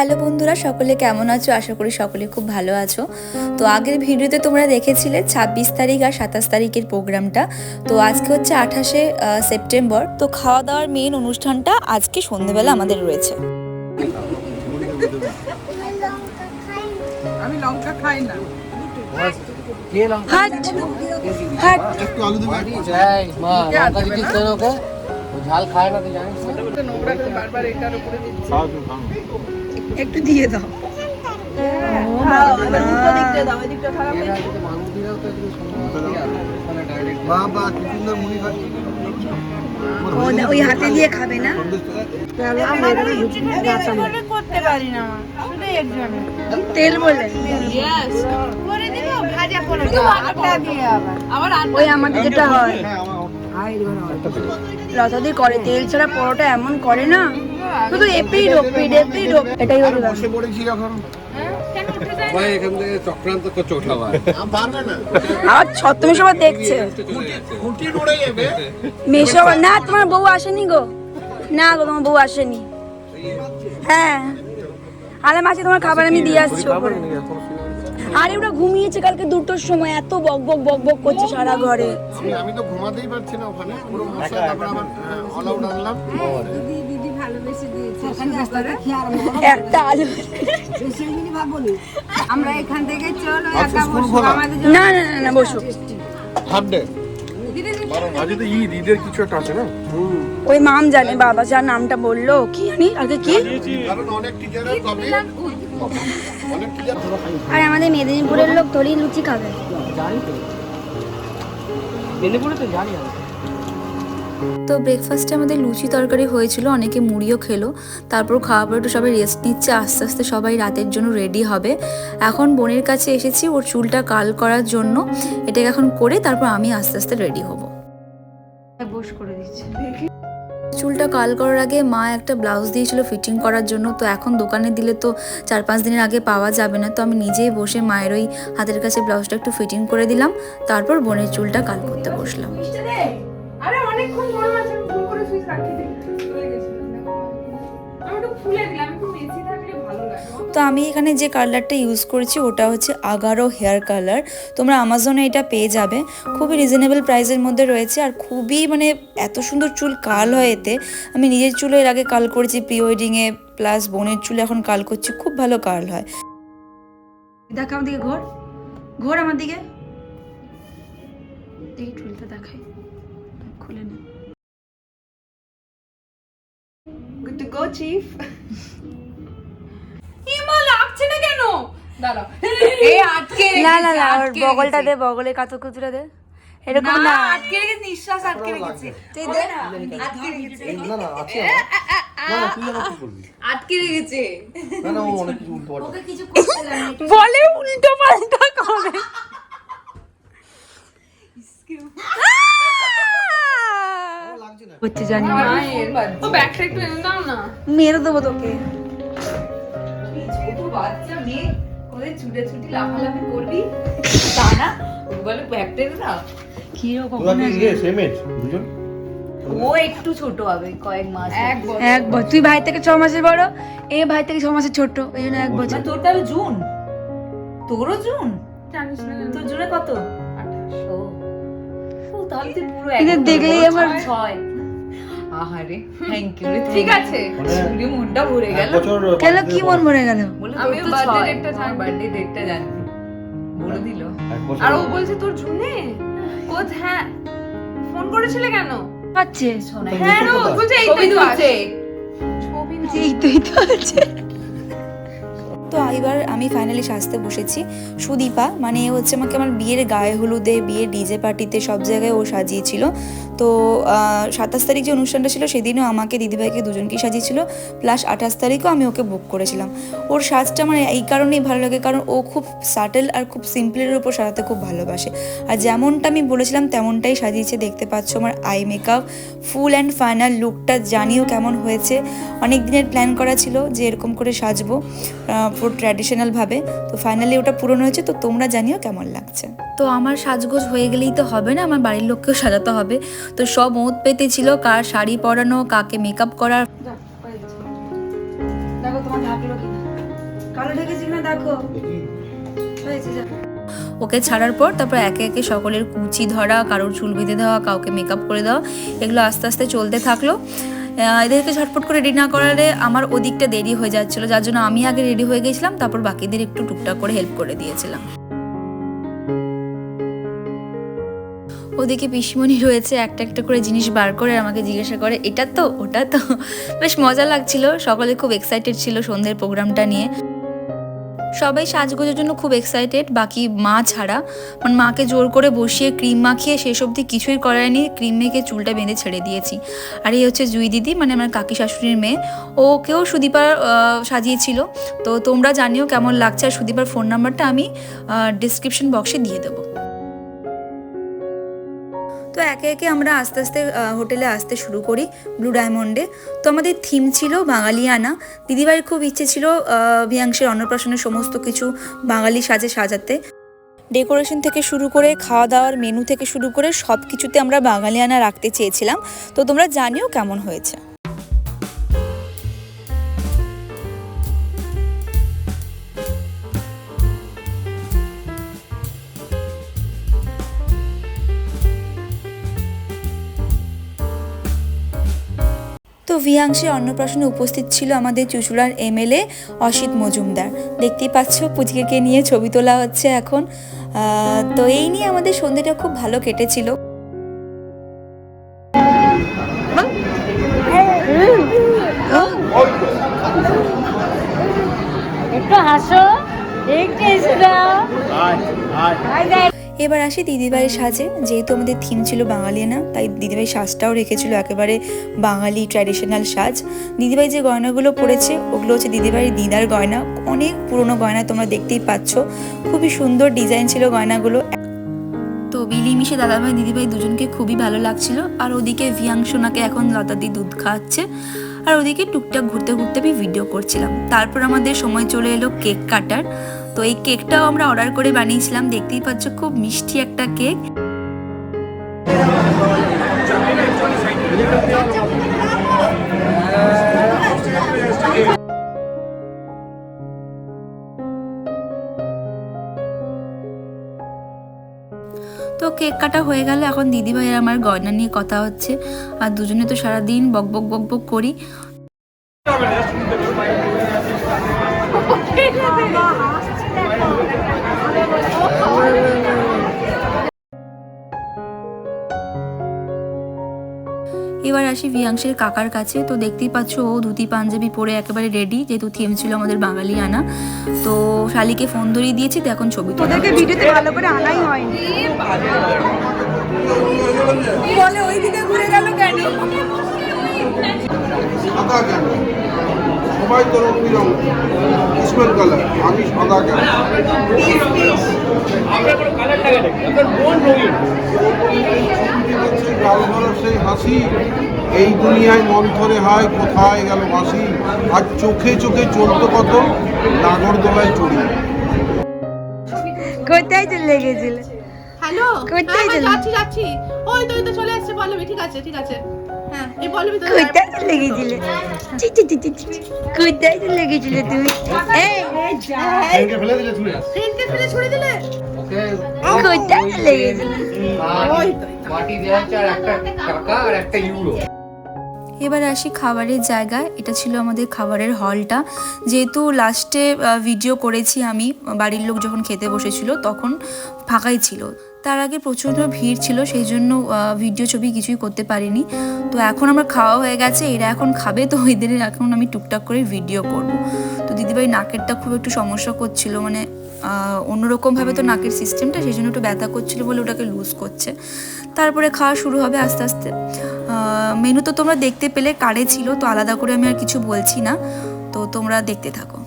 Hello বন্ধুরা সকলে কেমন আছো? আশা করি সকলে খুব ভালো আছো। তো আগের ভিডিওতে তোমরা দেখেছিলে ছাব্বিশ তারিখ আর সাতাশ তারিখের প্রোগ্রামটা। তো আজকে হচ্ছে আঠাশে সেপ্টেম্বর। তো খাওয়া দাওয়ার মেন অনুষ্ঠানটা আজকে সন্ধেবেলা আমাদের রয়েছে। আমি লঙ্কা খাই না। হাট হাট। এই, মা, লঙ্কা দিচ্ছিস কেন ওকে? ও ঝাল খায় না তুই জানিস নোংরা তো বারবার এটার উপরে দিচ্ছি। একটু দিয়ে দাও। ওখানে direct ওই হাতে দিয়ে খাবে না? করতে পারি না শুধু একজনে। তেল বলে করে দিব ভাজা করে শুধু আটা দিয়ে আবার। আবার ওই আমাদের যেটা হয়। লতাদি করে তেল ছাড়া পরোটা এমন করে না? শুধু এপিড ওপিড এপিড এটাই হলো ব্যাপার। ভাই এখান থেকে চক্রান্ত করছে ওঠাবা আর ছত্তমে সবার দেখছে। মেশো না তোমার বউ আসেনি গো। না গো তোমার বউ আসেনি। হ্যাঁ। আরে মাসে তোমার খাবার আমি দিয়ে আসছি আরে ওরা ঘুমিয়েছে কালকে দুটোর সময় এত বক বক বক বক করছে সারা ঘরে। আমি আমি তো ঘুমাতেই পারছি না ওখানে। পুরো মশা তারপর আবার অল আউট আনলাম। একটা আলু। আমরা এখান থেকে চলো আজকে স্কুল খোলা। না না না না বসো। Half day. আজ তো ঈদ ঈদের কিছু একটা আছে না? ওই মাম জানে বাবা যার নামটা বলল কি জানি আগে কি? কারণ অনেক টিচারের কবে অনেক টিচার আর আমাদের মেদিনীপুরের লোক থরি লুচি খাবে। মেদিনীপুরে তো জানি আমি। তো ব্রেকফাস্টে আমাদের লুচি তরকারি হয়েছিল অনেকে মুড়িও খেলো। তারপর খাওয়া পরে একটু সবাই রেস্ট নিচ্ছে আস্তে আস্তে সবাই রাতের জন্য রেডি হবে। এখন বোনের কাছে এসেছি ওর চুলটা কাল করার জন্য। এটাকে এখন করে তারপর আমি আস্তে আস্তে রেডি হব। বস করে দিচ্ছি। চুলটা কাল করার আগে মা একটা ব্লাউজ দিয়েছিল ফিটিং করার জন্য তো এখন দোকানে দিলে তো চার পাঁচ দিনের আগে পাওয়া যাবে না। তো আমি নিজেই বসে মায়ের ওই হাতের কাছে ব্লাউজটা একটু ফিটিং করে দিলাম তারপর বোনের চুলটা কাল করতে বসলাম। তো আমি এখানে যে কালারটা ইউজ করেছি, ওটা হচ্ছে আগারো হেয়ার কালার তোমরা আমাজনে এটা পেয়ে যাবে। খুবই রিজনেবল প্রাইসের মধ্যে রয়েছে আর খুবই মানে এত সুন্দর চুল কাল হয় এতে। আমি নিজের চুল এর আগে কাল করেছি প্রি ওয়েডিংয়ে প্লাস বোনের চুল এখন কাল করছি, খুব ভালো কাল হয়। দেখ আমার দিকে ঘোর। ঘোর আমার দিকে। চুলটা দেখাই। খুলে নে। গুড টু গো চিফ ইমা লাগছে না কেন? দাঁড়াও। এই আটকে না না না ওর বগলটা দে বগলে দে। এরকম না না। আটকে রেখেছে নিঃশ্বাস আটকে রেখেছে। তুই দে। না আটকে রেখেছে। না, না, আছে আমার। না, না, তুই যেন কি করবি? আটকে রেখেছে। না, না, ও অনেক কিছু উল্টো পাল্টা। বলে উল্টো পাল্টা করে। হচ্ছে জানি না। মেরে দেবো তোকে। ছোট বাচ্চা মেয়ে ওদের ছুটে ছুটি লাফালাফি করবি? তা না। বলে কি ইয়ে, দুজন? ও একটু ছোট হবে কয়েক মাস। এক বছর। এক বছর। তুই ভাই থেকে ছ মাসের বড় এ ভাই থেকে ছ মাসের ছোট ওই জন্য এক বছর। তোর তাহলে জুন। তোরও জুন? জানিস না তোর জুনে কত? ও। ও তাহলে তুই পুরো দেখলেই আমার- ছয়। আহারে থ্যাংক ইউ ঠিক আছে শুনে মনটা ভরে গেল। কেন কি মন ভরে গেল? আমি birthday ছয়। জানি। বার্থডে ডেটটা জানি বলে দিল। আর ও বলছে তোর জুনে ও হ্যাঁ ফোন করেছিলে কেন? পাচ্ছে। শোনা হ্যাঁ ও বলছে এই ছবি তো আছে। ছবি এই তো আছে। তো এবার আমি ফাইনালি সাজতে বসেছি। সুদীপা মানে হচ্ছে আমাকে আমার বিয়ের গায়ে হলুদে, বিয়ের ডিজে পার্টিতে সব জায়গায় ও সাজিয়েছিল। তো সাতাশ তারিখ যে অনুষ্ঠানটা ছিল সেদিনও আমাকে দিদিভাইকে দুজনকেই সাজিয়েছিল। প্লাস আঠাশ তারিখও আমি ওকে বুক করেছিলাম। ওর সাজটা আমার এই কারণেই ভালো লাগে, কারণ ও খুব সাটেল আর খুব সিম্পলের উপর সাজাতে খুব ভালোবাসে। আর যেমনটা আমি বলেছিলাম, তেমনটাই সাজিয়েছে। দেখতে পাচ্ছ আমার eye makeup full and final লুকটা জানিও কেমন হয়েছে। অনেক দিনের প্ল্যান করা ছিল যে এরকম করে সাজবো। পুরো ট্র্যাডিশনালভাবে তো ফাইনালি ওটা পূরণ হয়েছে তো তোমরা জানিও কেমন লাগছে। তো আমার সাজগোজ হয়ে গেলেই তো হবে না আমার বাড়ির লোককেও সাজাতে হবে। তো সব ওঁত পেতে ছিল কার শাড়ি পরানো কাকে মেকআপ করার। দেখো তোমার ঢাকলো কিনা। কালো ঢেকেছি না দেখো। হয়েছে যা। ওকে ছাড়ার পর তারপর একে একে সকলের কুচি ধরা কারোর চুল বেঁধে দেওয়া কাউকে মেকআপ করে দেওয়া এগুলো আস্তে আস্তে চলতে থাকল। এদেরকে ঝটপট করে রেডি না করালে আমার ওদিকটা দেরি হয়ে যাচ্ছিল, যার জন্য আমি আগে রেডি হয়ে গেছিলাম, তারপর বাকিদের একটু টুকটাক করে হেল্প করে দিয়েছিলাম। ওদিকে পিসিমণি রয়েছে, একটা একটা করে জিনিস বার করে আমাকে জিজ্ঞাসা করে, এটা তো, ওটা তো। বেশ মজা লাগছিল, সকলে খুব এক্সাইটেড ছিল সন্ধ্যের প্রোগ্রামটা নিয়ে। সবাই সাজগোজের জন্য খুব এক্সাইটেড বাকি মা ছাড়া। মানে মাকে জোর করে বসিয়ে ক্রিম মাখিয়ে শেষ অবধি কিছুই করায়নি ক্রিম মেখে চুলটা বেঁধে ছেড়ে দিয়েছি। আর এই হচ্ছে জুই দিদি মানে আমার কাকি শাশুড়ির মেয়ে। ওকেও সুদীপার সাজিয়েছিল। তো তোমরা জানিও কেমন লাগছে, আর সুদীপার ফোন নাম্বারটা আমি ডিসক্রিপশন বক্সে দিয়ে দেবো। তো একে একে আমরা আস্তে আস্তে হোটেলে আসতে শুরু করি ব্লু ডায়মন্ডে। তো আমাদের থিম ছিল বাঙালিয়ানা। দিদিভাইয়ের খুব ইচ্ছে ছিল ভিয়াংশের অন্নপ্রাশনের সমস্ত কিছু বাঙালি সাজে সাজাতে। ডেকোরেশন থেকে শুরু করে খাওয়া দাওয়ার মেনু থেকে শুরু করে সব কিছুতে আমরা বাঙালিয়ানা রাখতে চেয়েছিলাম। তো তোমরা জানিও কেমন হয়েছে। ভিয়াংশে অন্নপ্রাশনে উপস্থিত ছিল আমাদের চুচুড়ার এমএলএ অসিত মজুমদার। দেখতেই পাচ্ছ পুচকেকে নিয়ে ছবি তোলা হচ্ছে এখন। তো এই নিয়ে আমাদের সন্ধ্যেটা খুব ভালো কেটেছিল। একটু হাসো একটু এসে দাও এবার আসি দিদিভাইয়ের সাজে। যেহেতু আমাদের থিম ছিল বাঙালি না, তাই দিদিভাই সাজটাও রেখেছিল একেবারে বাঙালি ট্র্যাডিশনাল সাজ। দিদিভাই যে গয়নাগুলো পরেছে, ওগুলো হচ্ছে দিদিভাইয়ের দিদার গয়না। অনেক পুরনো গয়না তোমরা দেখতেই পাচ্ছ। খুবই সুন্দর ডিজাইন ছিল গয়নাগুলো। তো বিলি, মিশে, দাদাভাই, দিদিভাই দুজনকে খুবই ভালো লাগছিল। আর ওদিকে ভিয়াংশোনাকে এখন লতা দি দুধ খাওয়াচ্ছে। আর ওদিকে টুকটাক ঘুরতে ঘুরতে আমি ভিডিও করছিলাম। তারপর আমাদের সময় চলে এলো কেক কাটার। তো এই কেকটাও আমরা অর্ডার করে বানিয়েছিলাম। দেখতেই পাচ্ছ খুব মিষ্টি একটা কেক। তো কেক কাটা হয়ে গেল। এখন দিদিভাই আর আমার গয়না নিয়ে কথা হচ্ছে। আর দুজনে তো সারাদিন বক বক বক বক করি। এবার আসি ভিয়াংশের কাকার কাছে। তো দেখতেই পাচ্ছ ও ধুতি পাঞ্জাবি পরে একেবারে রেডি যেহেতু থিম ছিল আমাদের বাঙালি আনা তো শালিকে ফোন ধরিয়ে দিয়েছি তো এখন ছবি তোলা ভিডিওতে ভালো করে আনাই হয়নি। বলে ওইদিকে ঘুরে গেল কেন? সাদা কেন? সবাই তো রং বিরং ইসমেল কালার আমি সাদা কেন? গাল ভরা সেই হাসি এই দুনিয়ায় মন্থরে হয় কোথায় গেল হাসি আর চোখে চোখে চলতো কত নাগরদোলায় চড়ি। কোথায় চলে গেছিলে? হ্যালো কোথায় হ্যাঁ, হ্যাঁ, যাচ্ছি যাচ্ছি। ওই তো তো চলে আসছে পল্লবী ঠিক আছে ঠিক আছে। হ্যাঁ এই পল্লবী তো কোথায় চলে গেছিলে? চি, চি, চি, চি, চি। কোথায় চলে গেছিলে তুমি? এই ট্রেনকে ফেলে ছুড়ে দিলে? ওকে। চলে এবার আসি খাবারের জায়গায়। এটা ছিল আমাদের খাবারের হলটা। যেহেতু লাস্টে ভিডিও করেছি আমি, বাড়ির লোক যখন খেতে বসেছিল, তখন ফাঁকাই ছিল। তার আগে প্রচণ্ড ভিড় ছিল, সেই জন্য ভিডিও ছবি কিছুই করতে পারিনি। তো এখন আমার খাওয়া হয়ে গেছে, এরা এখন খাবে, তো এদের এখন আমি টুকটাক করে ভিডিও করব। তো দিদিভাই নাকেরটা খুব একটু সমস্যা করছিল মানে অন্যরকমভাবে তো নাকের সিস্টেমটা সেই জন্য একটু ব্যথা করছিল বলে ওটাকে লুজ করছে। তারপরে খাওয়া শুরু হবে আস্তে আস্তে। মেনু তো তোমরা দেখতে পেলে কারে ছিল, তো আলাদা করে আমি আর কিছু বলছি না। তো তোমরা দেখতে থাকো।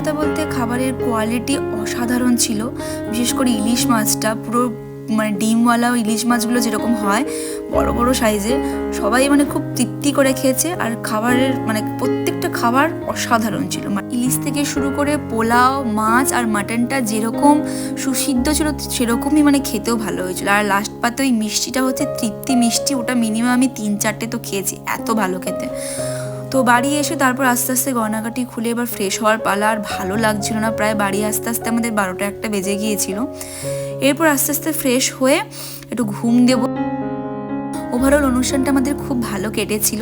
কথা বলতে খাবারের কোয়ালিটি অসাধারণ ছিল। বিশেষ করে ইলিশ মাছটা, পুরো মানে ডিমওয়ালা ইলিশ মাছগুলো যেরকম হয়, বড় বড় সাইজের, সবাই মানে খুব তৃপ্তি করে খেয়েছে। আর খাবারের মানে প্রত্যেকটা খাবার অসাধারণ ছিল। মা- ইলিশ থেকে শুরু করে পোলাও, মাছ আর মাটনটা যেরকম সুসিদ্ধ ছিল, সেরকমই মানে খেতেও ভালো হয়েছিল। আর লাস্ট পাতে ওই মিষ্টিটা হচ্ছে তৃপ্তি মিষ্টি, ওটা মিনিমাম আমি তিন চারটে তো খেয়েছি, এত ভালো খেতে। তো বাড়ি এসে তারপর আস্তে আস্তে গয়নাগাটি খুলে এবার ফ্রেশ হওয়ার পালা, আর ভালো লাগছিল না। প্রায় বাড়ি আস্তে আস্তে আমাদের বারোটা একটা বেজে গিয়েছিল। এরপর আস্তে আস্তে ফ্রেশ হয়ে একটু ঘুম দেবো। ওভারঅল অনুষ্ঠানটা আমাদের খুব ভালো কেটেছিল।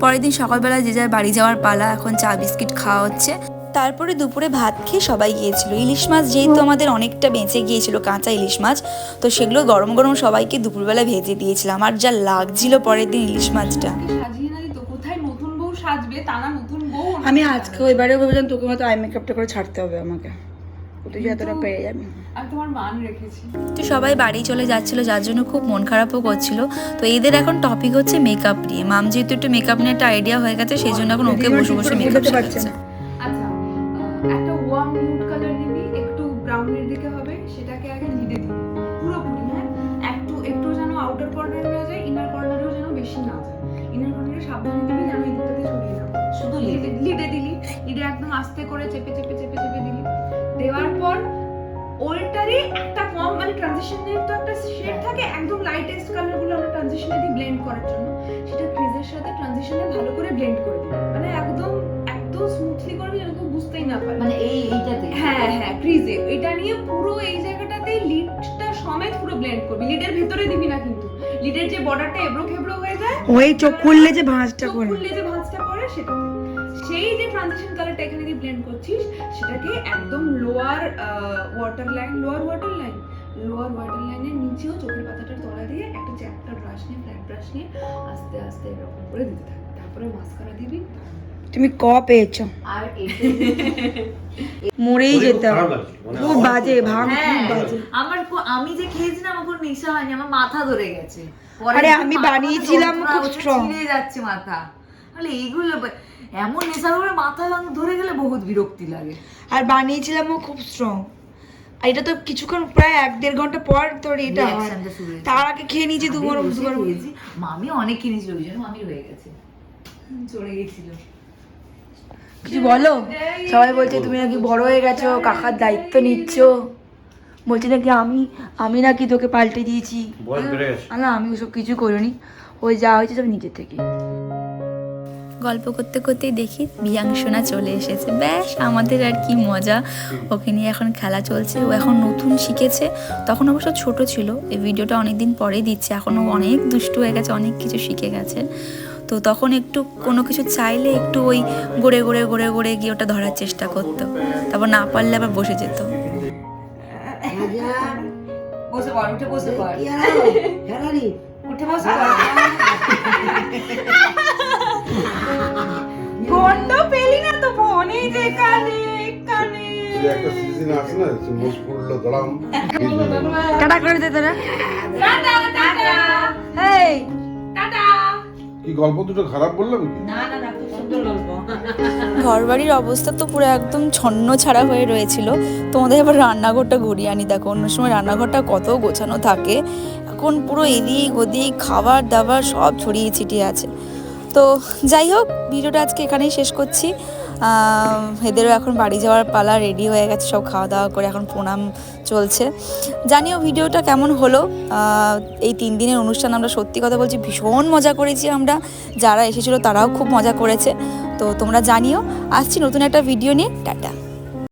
পরের দিন সকালবেলা যে যার বাড়ি যাওয়ার পালা, এখন চা, বিস্কিট খাওয়া হচ্ছে। তারপরে দুপুরে ভাত খেয়ে সবাই গিয়েছিল। ইলিশ মাছ যেহেতু আমাদের অনেকটা বেঁচে গিয়েছিল, কাঁচা ইলিশ মাছ, তো সেগুলো গরম গরম সবাইকে দুপুরবেলা ভেজে দিয়েছিলাম। আর যা লাগছিল পরের দিন ইলিশ মাছটা। সাজবে তা না নতুন বউ আমি আজকে এবারে ভেবেছিলাম তোকে হয়তো আই মেকআপটা করে ছাড়তে হবে আমাকে। মান তো সবাই বাড়ি চলে যাচ্ছিল যার জন্য খুব মন খারাপও করছিল। তো এদের এখন টপিক হচ্ছে মেকআপ নিয়ে। মাম যেহেতু একটু মেকআপ নিয়ে একটা আইডিয়া হয়ে গেছে সেই জন্য এখন ওকে বসে বসে মেকআপ শেখাচ্ছে। না। আচ্ছা একটা ওয়ার্ম নিউড কালার নিবি একটু ব্রাউনের দিকে হবে সেটাকে আগে দিবি। পুরোপুরি হ্যাঁ? একটু একটু যেন আউটার কর্নারে না যায় ইনার কর্নারেও যেন বেশি না যায়। ইনার কর্নারে সাবধানে দিবি দিলি একদম আস্তে করে চেপে চেপে চেপে চেপে দিলি। দেওয়ার পর ওল্টারে একটা কম মানে ট্রানজিশনের তো একটা শেড থাকে একদম লাইটেস্ট কালারগুলো আমরা ট্রানজিশনে দিই ব্লেন্ড করার জন্য। সেটা ক্রিজের সাথে ট্রানজিশনে ভালো করে ব্লেন্ড করে দিবি মানে একদম একদম স্মুথলি করবি যেন কেউ বুঝতেই না পারে। মানে এই এইটাতে? হ্যাঁ হ্যাঁ ক্রিজে এটা নিয়ে পুরো এই জায়গাটাতে লিডটা সমেত পুরো ব্লেন্ড করবি। লিডের ভেতরে দিবি না কিন্তু। লিডের যে বর্ডারটা এবড়ো খেবড়ো হয়ে যায় ওই চোখ খুললে যে ভাঁজটা চোখ করে খুললে যে ভাঁজটা পড়ে সেটা সেই যে ট্রানজিশন কালারটা এখানে দিয়ে ব্লেন্ড করছিস সেটাকে একদম lower water line lower water line lower water লাইনের নিচেও চোখের পাতাটার তলা দিয়ে একটা চ্যাপ্টার ব্রাশ নিয়ে ফ্ল্যাট ব্রাশ নিয়ে আস্তে আস্তে এরকম করে দিতে থাকবি তারপরে মাস্কারা দিবি। তুমি ক পেয়েছ? আর মরেই যেতাম। খুব বাজে ভাঙ খুব হ্যাঁ বাজে। আমার আমি যে খেয়েছি না আমার কোনো নেশা হয়নি আমার মাথা ধরে গেছে। আরে আমি বানিয়েছিলাম খুব। ছিঁড়ে যাচ্ছে মাথা। তাহলে এইগুলো এমন নেশা করে মাথা ভাঙ- ধরে গেলে বহুত বিরক্তি লাগে। আর বানিয়েছিলামও খুব স্ট্রং আর এটা তো কিছুক্ষণ প্রায় এক দেড় ঘণ্টা পর তোর এটা। তার আগে খেয়ে নিয়েছি দুবার বসে দুবার খেয়েছি। মামি অনেক কিনেছিল ওই জন্য মামি হয়ে গেছে। চলে গেছিল। কিছু বলো? সবাই বলছে তুমি নাকি বড় হয়ে গেছো কাকার দায়িত্ব নিচ্ছ। বলছি নাকি আমি আমি নাকি তোকে পাল্টে দিয়েছি। না আমি ওসব কিছু করিনি। ওই যা হয়েছে সব নিজের থেকে। গল্প করতে করতেই দেখি বিয়াংশনা চলে এসেছে। ব্যাস আমাদের আর কি মজা। ওকে নিয়ে এখন খেলা চলছে। ও এখন নতুন শিখেছে। তখন অবশ্য ছোট ছিল। এই ভিডিওটা অনেক দিন পরেই দিচ্ছে। এখন ও অনেক দুষ্টু হয়ে গেছে অনেক কিছু শিখে গেছে। তো তখন একটু কোনো কিছু চাইলে একটু ওই গড়ে গড়ে গড়ে গড়ে গিয়ে ওটা ধরার চেষ্টা করতো। তারপর না পারলে আবার বসে যেত। বসে পড় উঠে বসে পড়। উঠে বসে পড় গন্ধ পেলি না তো ফোনে যে কানে কানে। একটা সিজন আছে না মুখ পড়ল গরম। টাটা করে দে তোরা। টাটা টাটা। এই টাটা। কি গল্প দুটো খারাপ বললাম কি? না না না খুব সুন্দর গল্প। ঘরবাড়ির অবস্থা তো পুরো একদম ছন্ন ছাড়া হয়ে রয়েছিল। তোমাদের আবার রান্নাঘরটা ঘুরিয়ে আনি দেখো অন্য সময় রান্নাঘরটা কত গোছানো থাকে। এখন পুরো এদিক ওদিক খাবার দাবার সব ছড়িয়ে ছিটিয়ে আছে। তো যাই হোক, ভিডিওটা আজকে এখানেই শেষ করছি। এদেরও এখন বাড়ি যাওয়ার পালা রেডি হয়ে গেছে, সব খাওয়া দাওয়া করে এখন প্রণাম চলছে। জানিও ভিডিওটা কেমন হলো? এই তিন দিনের অনুষ্ঠান আমরা সত্যি কথা বলছি, ভীষণ মজা করেছি আমরা। যারা এসেছিল তারাও খুব মজা করেছে। তো তোমরা জানিও, আসছি নতুন একটা ভিডিও নিয়ে। টাটা।